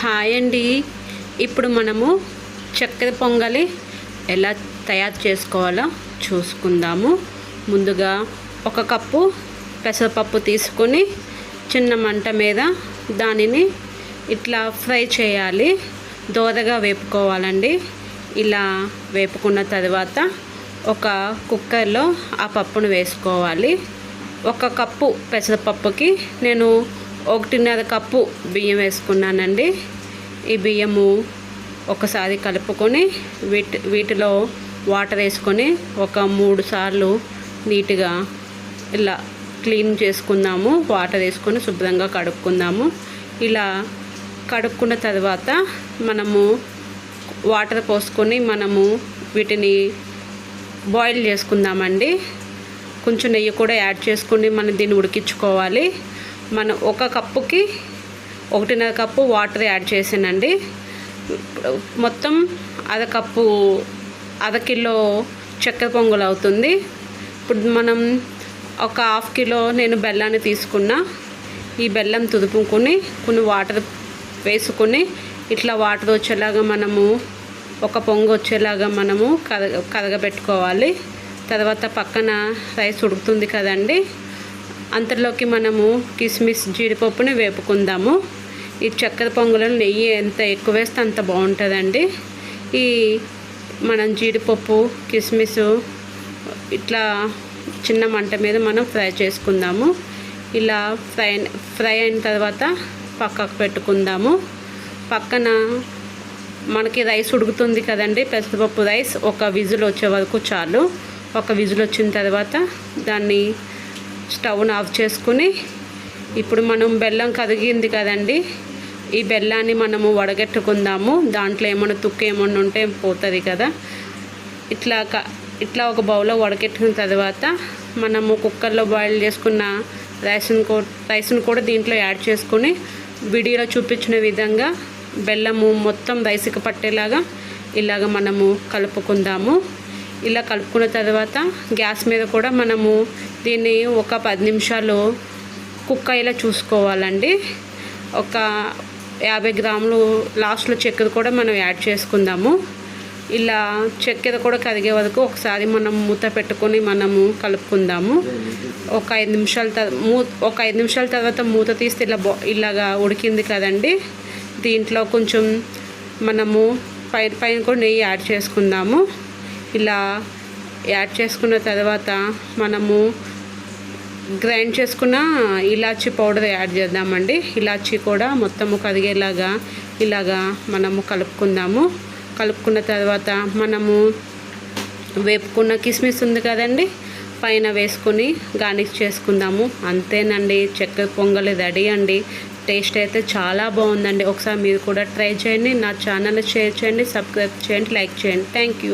Hi అండి. ఇప్పుడు మనము చక్కెర పొంగలి ఎలా తయారు చేసుకోవాలో చూసుకుందాము. ముందుగా ఒక కప్పు పెసరపప్పు తీసుకొని చిన్న మంట మీద దానిని ఇట్లా ఫ్రై చేయాలి. దోరగా వేపుకోవాలండి. ఇలా వేపుకున్న తర్వాత ఒక కుక్కర్లో ఆ పప్పును వేసుకోవాలి. ఒక కప్పు పెసరపప్పుకి నేను ఒకటిన్నర కప్పు బియ్యం వేసుకున్నానండి. ఈ బియ్యము ఒకసారి కలుపుకొని వీటి వీటిలో వాటర్ వేసుకొని ఒక మూడు సార్లు నీట్గా ఇలా క్లీన్ చేసుకుందాము. వాటర్ వేసుకొని శుభ్రంగా కడుక్కుందాము. ఇలా కడుక్కున్న తర్వాత మనము వాటర్ పోసుకొని మనము వీటిని బాయిల్ చేసుకుందామండి. కొంచెం నెయ్యి కూడా యాడ్ చేసుకుని మనం దీన్ని ఉడికించుకోవాలి. మనం ఒక కప్పుకి ఒకటిన్నర కప్పు వాటర్ యాడ్ చేసానండి మొత్తం అర కప్పు అర కిలో చక్కెర పొంగులు అవుతుంది. ఇప్పుడు మనం ఒక హాఫ్ కిలో నేను బెల్లాన్ని తీసుకున్నా. ఈ బెల్లం తుదుపుకొని కొన్ని వాటర్ వేసుకొని ఇట్లా వాటర్ వచ్చేలాగా మనము ఒక పొంగు వచ్చేలాగా మనము కరగ కరగబెట్టుకోవాలి తర్వాత పక్కన రైస్ ఉడుకుతుంది కదండి. అంతలోకి మనము కిస్మిస్ జీడిపప్పుని వేపుకుందాము. ఈ చక్కెర పొంగులలో నెయ్యి ఎంత ఎక్కువ వేస్తే అంత బాగుంటుందండి. ఈ మనం జీడిపప్పు కిస్మిస్ ఇట్లా చిన్న మంట మీద మనం ఫ్రై చేసుకుందాము. ఇలా ఫ్రై ఫ్రై అయిన తర్వాత పక్కకు పెట్టుకుందాము. పక్కన మనకి రైస్ ఉడుకుతుంది కదండి పెసరపప్పు రైస్ ఒక విజులు వచ్చే వరకు చాలు. ఒక విజులు వచ్చిన తర్వాత దాన్ని స్టవ్ను ఆఫ్ చేసుకుని ఇప్పుడు మనం బెల్లం కదిగింది కదండి ఈ బెల్లాన్ని మనము వడగట్టుకుందాము. దాంట్లో ఏమైనా తుక్కు ఏమన్నా ఉంటే పోతుంది కదా. ఇట్లా క ఇట్లా ఒక బౌల్లో వడగెట్టుకున్న తర్వాత మనము కుక్కర్లో బాయిల్ చేసుకున్న రైస్ను కూ రైస్ను కూడా దీంట్లో యాడ్ చేసుకొని వీడియోలో చూపించిన విధంగా బెల్లము మొత్తం రైస్కి పట్టేలాగా ఇలాగ మనము కలుపుకుందాము. ఇలా కలుపుకున్న తర్వాత గ్యాస్ మీద కూడా మనము దీన్ని ఒక పది నిమిషాలు కుక్ అయ్యేలా చూసుకోవాలండి. ఒక యాభై గ్రాములు లాస్ట్లో చక్కెర కూడా మనం యాడ్ చేసుకుందాము. ఇలా చక్కెర కూడా కరిగే వరకు ఒకసారి మనం మూత పెట్టుకొని మనము కలుపుకుందాము. ఒక ఐదు నిమిషాల తర్వాత మూ ఒక ఐదు నిమిషాల తర్వాత మూత తీస్తే ఇలా ఇలాగా ఉడికింది కదండి. దీంట్లో కొంచెం మనము పైన పైన కూడా నెయ్యి యాడ్ చేసుకుందాము. ఇలా యాడ్ చేసుకున్న తర్వాత మనము గ్రైండ్ చేసుకున్న ఇలాచీ పౌడర్ యాడ్ చేద్దామండి. ఇలాచీ కూడా మొత్తము కదిగేలాగా ఇలాగా మనము కలుపుకుందాము. కలుపుకున్న తర్వాత మనము వేపుకున్న కిస్మిస్ ఉంది కదండి పైన వేసుకొని గార్నిష్ చేసుకుందాము. అంతేనండి చక్కెర పొంగలి రెడీ అండి. టేస్ట్ అయితే చాలా బాగుందండి. ఒకసారి మీరు కూడా ట్రై చేయండి. నా ఛానల్ షేర్ చేయండి సబ్స్క్రైబ్ చేయండి లైక్ చేయండి. Thank you.